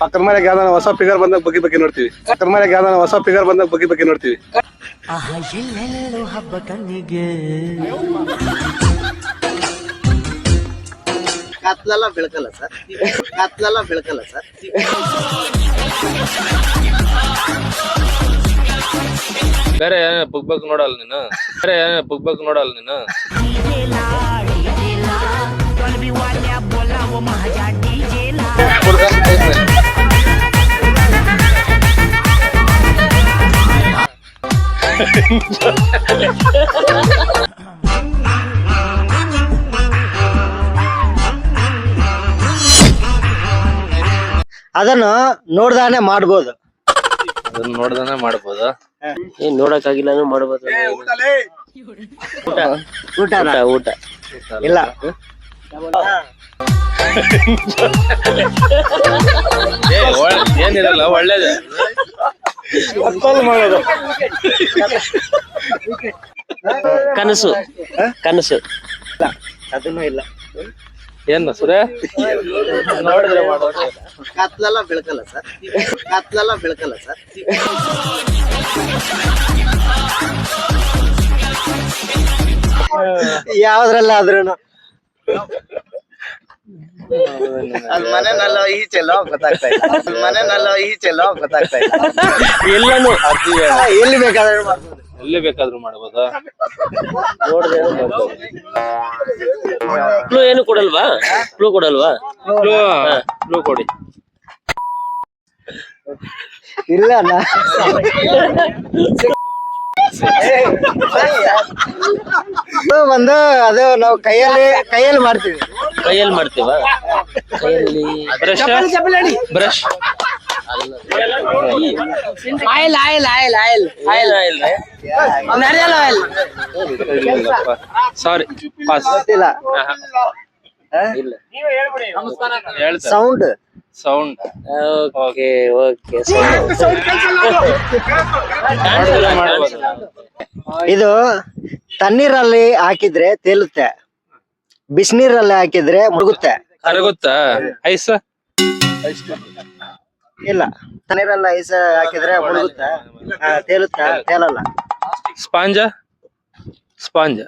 ಪಕ್ಕದ ಮನೆಗೆ ಯಾವ್ದಾನ ಹೊಸ ಫಿಗರ್ ಬಂದಾಗ ಬಗ್ಗೆ ಬಗ್ಗೆ ನೋಡ್ತೀವಿ. ಪಕ್ಕದ ಮನೆಗೆ ಯಾವ್ದಾನ ಹೊಸ ಫಿಗರ್ ಬಂದಾಗ ಬಗ್ಗೆ ಬಗ್ಗೆ ನೋಡ್ತೀವಿ. ಹಬ್ಬ ಕಣ್ಣಿಗೆ ಕತ್ಲೆಲ್ಲ ಬೆಳಕಲ್ಲ ಸರ್. ಕತ್ಲೆಲ್ಲ ಬೆಳಕಲ್ಲ ಸರ್. ಬೇರೆ ಬುಕ್ ಬಗ್ ನೋಡಲ್ಲ ನೀನು? ಬೇರೆ ಬುಕ್ ಬಗ್ ನೋಡಲ್ಲ ನೀನು? ಅದನ್ನು ನೋಡ್ದಾನೆ ಮಾಡ್ಬೋದು. ಅದನ್ನ ನೋಡ್ದಾನೆ ಮಾಡ್ಬೋದು? ಏನ್ ನೋಡಕ್ಕಾಗಿಲ್ಲ ಅಂದ್ರೆ ಮಾಡ್ಬೋದು. ಊಟ ಊಟ. ಊಟ ಇಲ್ಲ. ಏನಿರಲ್ಲ ಒಳ್ಳೇದು. ಕನಸು. ಕನಸು. ಅದನ್ನು ಇಲ್ಲ. ಏನ್ ಸುರೇ? ನೋಡಿದ್ರೆ ಮಾಡೋದು ಕತ್ಲೆಲ್ಲ ಬೆಳಕಲ್ಲ ಸರ್. ಕತ್ಲೆಲ್ಲ ಬೆಳಕಲ್ಲ ಸರ್. ಯಾವ್ದ್ರಲ್ಲಾದ್ರೂನು. ಅದ್ ಮನೆನಲ್ಲ ಈ ಗೊತ್ತಾಗ್ತಾ ಇಲ್ಲ. ಅದ್ ಮನೆನಲ್ಲ ಈಚೆಲ್ಲ ಗೊತ್ತಾಗ್ತಾ ಇಲ್ಲ. ಎಲ್ಲಾನು ಆ, ಎಲ್ಲಿ ಬೇಕಾದ್ರೂ ಮಾಡ್ಬೋದು. ಎಲ್ಲಿ ಬೇಕಾದ್ರೂ ಮಾಡ್ಬೋದಾ? ಕ್ಲೂ ಏನು ಕೊಡಲ್ವಾ? ಕ್ಲೂ ಕೊಡಲ್ವಾ? ಕೊಡಿ. ಇಲ್ಲ ಅಣ್ಣ. ಬಂದು ಅದು ನಾವು ಕೈಯಲ್ಲಿ ಕೈಯಲ್ಲಿ ಮಾಡ್ತೀವಿ. ಕೈಯಲ್ಲಿ ಮಾಡ್ತೀವ? ಕೈಯಲ್ಲಿ brush brush oil oil oil oil oil. Oil ನಾರಿಯಲ್ ಆಯಿಲ್. ಸಾರಿ ಪಾಸ್ ಗೊತ್ತಿಲ್ಲ. ಸೌಂಡ್ ಸೌಂಡ್ ಓಕೆ ಓಕೆ ಇದು ತಣ್ಣೀರಲ್ಲಿ ಹಾಕಿದ್ರೆ ತೇಲುತ್ತೆ. ಬಿಸಿನೀರಲ್ಲಿ ಹಾಕಿದ್ರೆ ಮುಳುಗುತ್ತೆ. ಕರಗುತ್ತಾ? ಐಸ್? ಇಲ್ಲ ತಣ್ಣೀರಲ್ಲಿ ಐಸ್ ಹಾಕಿದ್ರೆ ಮುಳುಗುತ್ತೆ? ಆ, ತೇಲುತ್ತಾ? ತೇಲಲ್ಲ. ಸ್ಪಾಂಜ? ಸ್ಪಾಂಜ.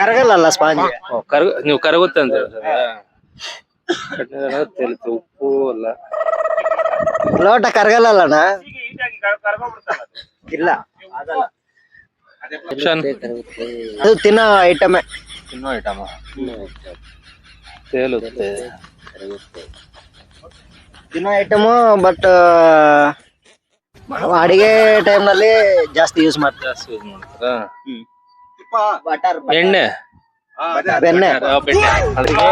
ಕರಗಲ್ಲ ಸ್ಪಾಂಜ್? ಕರಗ ನೀವು ಕರಗುತ್ತೆ ಅಂತ ಹೇಳ್ತಾರೆ? ತೇಲುತ್ತೆ ಉಪ್ಪು ಅಲ್ಲ ಲೋಟ ಕರಗಲ್ಲಣ್ಣ ಇಲ್ಲ. ಅದು ತಿನ್ನೋ ಐಟಮೇ. ಇನ್ನೂ ಐಟಮ ತೇಲುತ್ತೆ. ತಿನ್ನೋ ಐಟಮು ಬಟ್ ಅಡಿಗೆ ಟೈಮ್ನಲ್ಲಿ ಜಾಸ್ತಿ ಯೂಸ್ ಮಾಡ್ತಾರೆ ಜಾಸ್ತಿ ಯೂಸ್ ಮಾಡ್ತಾರಾ? ಎಣ್ಣೆ ಬೆಣ್ಣೆ. ಆ, ಬೆಣ್ಣೆ. ಅದಕ್ಕೆ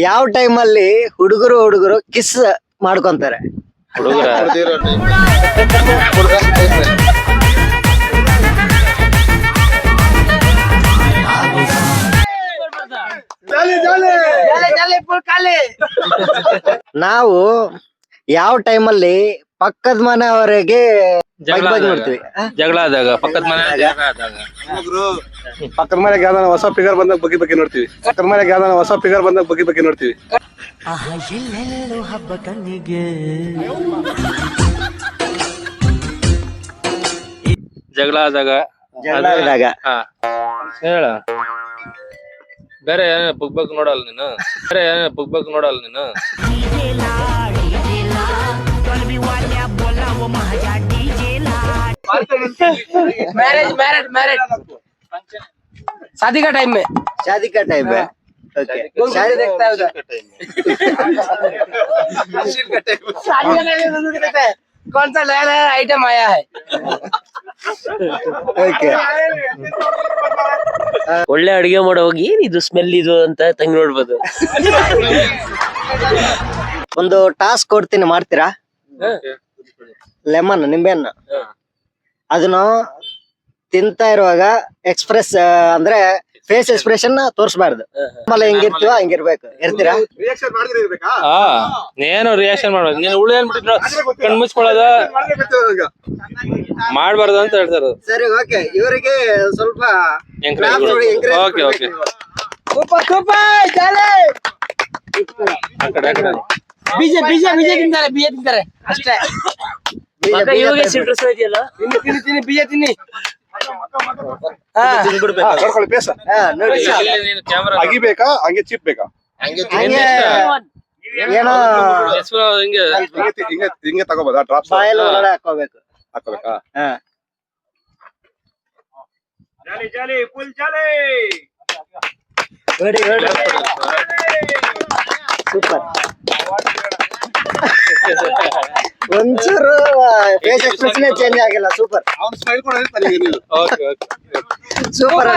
ಯಾವ ಟೈಮ್ ಅಲ್ಲಿ ಹುಡುಗರು ಹುಡುಗರು ಕಿಸ್ ಮಾಡ್ಕೊಂತಾರೆ? ಹುಡುಗರ. ನಾವು ಯಾವ ಟೈಮ್ ಅಲ್ಲಿ ಪಕ್ಕದ ಮನೆಯವರೆಗೆ ಜಗಳ ಬಗ್ ಬಗ್ ಆದಾಗ. ಜಗಳ ಆದಾಗ ಪಕ್ಕದ ಮನೆ ಜಗಳ ಆದಾಗ. ಪಕ್ಕದ ಮನೆಗೆ ಯಾವ್ದಾನ ಹೊಸ ಫಿಗರ್ ಬಂದಾಗ ಬಗ್ಗೆ ಬಗ್ಗೆ ನೋಡ್ತೀವಿ. ಪಕ್ಕದ ಮನೆಗೆ ಯಾವ್ದಾನ ಹೊಸ ಫಿಗರ್ ಬಂದಾಗ ಬಗ್ಗೆ ಬಗ್ಗೆ ನೋಡ್ತೀವಿ. ಹಬ್ಬ ಕಣ್ಣಿಗೆ ಜಗಳ ಆದಾಗ. ಜಗಳ ಆದಾಗ. ಹಾ. ಹೇಳ. ಬೇರೆ ಬುಕ್ ಬುಕ್ ನೋಡಲ್ಲ ನೀನು ಬೇರೆ ಬುಕ್ ಬುಕ್ ನೋಡಲ್ಲ ನೀನು मैरिज मैरिड मैरिड शादी का टाइम में शादी का टाइम है ओके शादी देखता है उधर शादी का टाइम में दूध देता है कौन सा नया नया आइटम आया है ಓಕೆ ಒಳ್ಳೆ ಅಡಿಗೆ ಮಾಡೋ ಹೋಗಿ ಏನಿದು ಸ್ಮೆಲ್ ಇದು ಅಂತ ತಂಗಿ ನೋಡ್ಬೋದು. ಒಂದು ಟಾಸ್ಕ್ ಕೊಡ್ತೀನಿ ಮಾಡ್ತೀರಾ? ಲೆಮನ್ ನಿಂಬೆಹಣ್ಣು. ಅದನ್ನು ತಿಂತಾ ಇರುವಾಗ ಎಕ್ಸ್ಪ್ರೆಸ್ ಅಂದ್ರೆ ಫೇಸ್ ಎಕ್ಸ್ಪ್ರೆಷನ್ ತೋರಿಸಬಾರ್ದು. ಆಮೇಲೆ ಹೆಂಗಿರ್ತೀವ ಹಂಗಿರ್ಬೇಕು. ಇರ್ತೀರಾ? ಹಾ. ನೀನು ರಿಯಾಕ್ಷನ್ ಮಾಡ್ಬೇಕು. ನೀನು ಉಳಿ ಏನ್ಬಿಟ್ಟಿದ್ರು ಕಣ್ ಮುಚ್ಕೊಳ್ಳೋದ. ಮಾಡ್ಬಾರ್ದು ಅಂತ ಹೇಳ್ತಾರೆ ಸರಿ ಓಕೆ ಇವರಿಗೆ ಸ್ವಲ್ಪ ಓಕೆ ಓಕೆ ಸೂಪರ್ ನೀವು. ಆ ಕಡೆ ಆ ಕಡೆ. ಬೀಜ ಬೀಜ ಬೀಜ ತಿಂತಾರೆ ಬೀಜ ತಿಂತಾರೆ. ಅಷ್ಟೇ. ಇವ್ರಿಗೆ ಸಿಟ್ರಸ್ ಇದೆಯಲ್ಲ? ತಿನ್ನಿ ತಿನ್ನಿ ತಿನ್ನಿ ಬೀಜ ತಿನ್ನಿ. ಅಗಿಬೇಕಾ ಹಂಗೆ ಚಿಪ್ ಬೇಕಾ ಹಂಗೆ ನಿಂದು ಏನೋ ಹೆಸರು ಹಿಂಗೆ. ಹಿಂಗೆ ತಿ- ಹಿಂಗೆ ಹಿಂಗೆ ತಗೋಬೋದಾ ಡ್ರಾಪ್ಸ್ ಹಾಕೋಬೇಕು ಹಾಕೋಬೇಕಾ? ಹಾ. ನೋಡಿ ನೋಡಿ ಸೂಪರ್ ಒಂಚೂರು ಫೇಸ್ ಎಕ್ಸ್ಪ್ರೆಷನ್ ಚೇಂಜ್ ಆಗಿಲ್ಲ. ಸೂಪರ್ ಅವ್ನು ಸ್ಮೈಲ್ ಕೊಡೋದು ತಲೆಗೆ ನೀನು ಓಕೆ ಓಕೆ ಸೂಪರ್